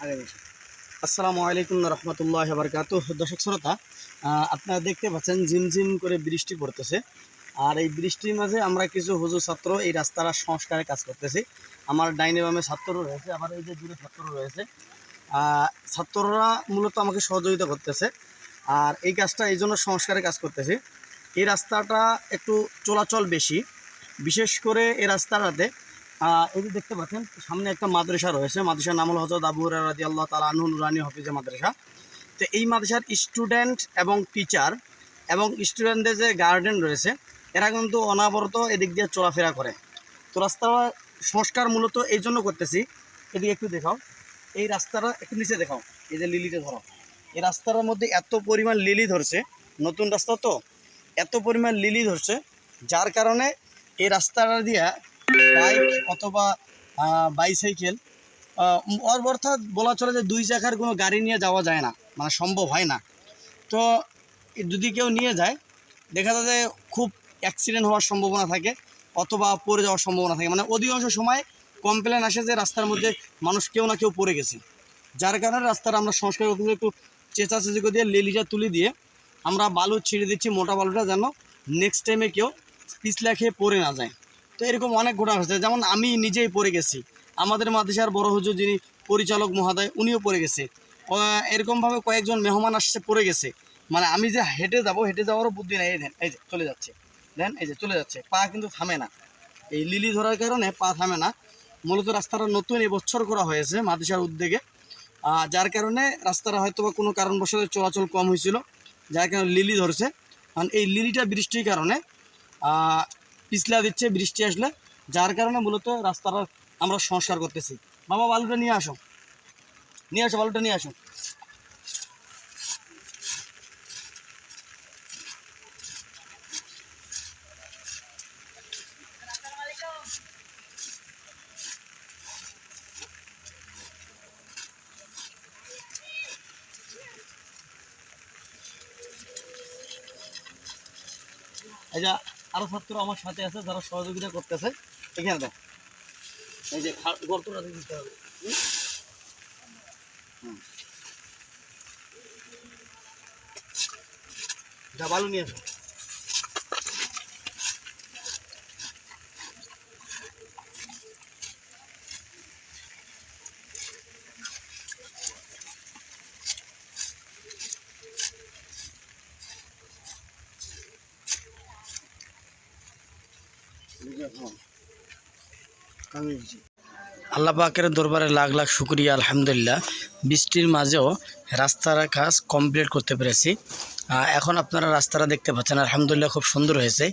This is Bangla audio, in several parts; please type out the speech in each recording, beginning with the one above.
আসসালামু আলাইকুম রহমতুল্লাহ বারকাত। দর্শক শ্রোতা আপনারা দেখতে পাচ্ছেন ঝিমঝিম করে বৃষ্টি পড়তেছে। আর এই বৃষ্টির মাঝে আমরা কিছু হুজুর ছাত্র এই রাস্তার সংস্কারে কাজ করতেছি। আমার ডাইনে বামে ছাত্রও রয়েছে, আবার এই যে দূরে ছাত্র রয়েছে। ছাত্ররা মূলত আমাকে সহযোগিতা করতেছে। আর এই কাজটা, এই জন্য সংস্কারে কাজ করতেছি। এই রাস্তাটা একটু চলাচল বেশি। বিশেষ করে এই রাস্তাটাতে এই যে দেখতে পাচ্ছেন, সামনে একটা মাদ্রাসা রয়েছে। মাদ্রাসার নাম হলো হজরত আবু রাদি আল্লাহ তালা আনহু নুরানি মাদ্রাসা। তো এই মাদ্রাসার স্টুডেন্ট এবং টিচার এবং স্টুডেন্টদের যে গার্ডেন রয়েছে, এরা কিন্তু অনাবরত এদিক দিয়ে চলাফেরা করে। তো রাস্তা সংস্কার মূলত এই জন্য করতেছি। এদিকে একটু দেখাও। এই রাস্তাটা একটু নিচে দেখাও। এই যে লিলিটা ধরো। এই রাস্তার মধ্যে এত পরিমাণ লিলি ধরছে। নতুন রাস্তা তো। এত পরিমাণ লিলি ধরছে, যার কারণে এই রাস্তাটা দিয়া বাইক অথবা বাইসাইকেল অর্থাৎ বলা চলে যে দুই চাকার কোনো গাড়ি নিয়ে যাওয়া যায় না মানে সম্ভব হয় না। তো, যদি কেউ নিয়ে যায়, দেখা যায় যে খুব অ্যাক্সিডেন্ট হওয়ার সম্ভাবনা থাকে, অথবা পড়ে যাওয়ার সম্ভাবনা থাকে। মানে অধিকাংশ সময় কমপ্লেন আসে যে রাস্তার মধ্যে মানুষ কেউ না কেউ পড়ে গেছে। যার কারণে রাস্তার আমরা সংস্কার করতে একটু চেঁচাচেচি করে দিয়ে লেলিটা তুলে দিয়ে আমরা বালু ছিঁড়ে দিচ্ছি, মোটা বালুটা যেন নেক্সট টাইমে কেউ পিছলা খেয়ে পড়ে না যায়। তো এরকম অনেক ঘটনা হচ্ছে যেমন আমি নিজেই পড়ে গেছি। আমাদের মাদ্রাসার বড় হুজুর যিনি পরিচালক মহোদয়, উনিও পড়ে গেছে। এরকমভাবে কয়েকজন মেহমান আসছে, পড়ে গেছে। মানে আমি যে হেঁটে যাব, হেঁটে যাওয়ারও বুদ্ধি নেই। এই দেন, এই যে, চলে যাচ্ছে। দেন, এই যে, চলে যাচ্ছে। পা কিন্তু থামে না। এই লিলি ধরার কারণে পা থামে না। মূলত রাস্তাটা নতুন এবছর করা হয়েছে মাদ্রাসার উদ্যোগে। যার কারণে রাস্তাটা হয়তো বা কোনো কারণবশত চলাচল কম হয়েছিল। যার কারণে লিলি ধরছে। কারণ এই লিলিটা বৃষ্টির কারণে পিছলা দিচ্ছে, বৃষ্টি আসলে। যার কারণে মূলত রাস্তাটা আমরা সংস্কার করতেছি। বাবা বালুটা নিয়ে আসো। নিয়ে আসো, বালুটা নিয়ে আসো। এই আরও ছাত্র আমার সাথে আছে, যারা সহযোগিতা করতেছে। এখানে দেখ। এই যে গর্তটা দিতে হবে। যা বালু নিয়ে আসো। আল্লাহ পাকের দরবারে লাখ লাখ শুক্রিয়া, আলহামদুলিল্লাহ। বৃষ্টির মাঝেও রাস্তার কাজ কমপ্লিট করতে পেরেছি। এখন আপনারা রাস্তাটা দেখতে পাচ্ছেন, আলহামদুলিল্লাহ খুব সুন্দর হয়েছে।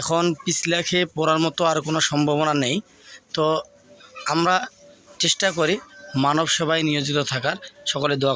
এখন পিছলা খেয়ে পড়ার মতো আর কোনো সম্ভাবনা নেই। তো আমরা চেষ্টা করি মানব সেবায় নিয়োজিত থাকার, সকলে দোয়া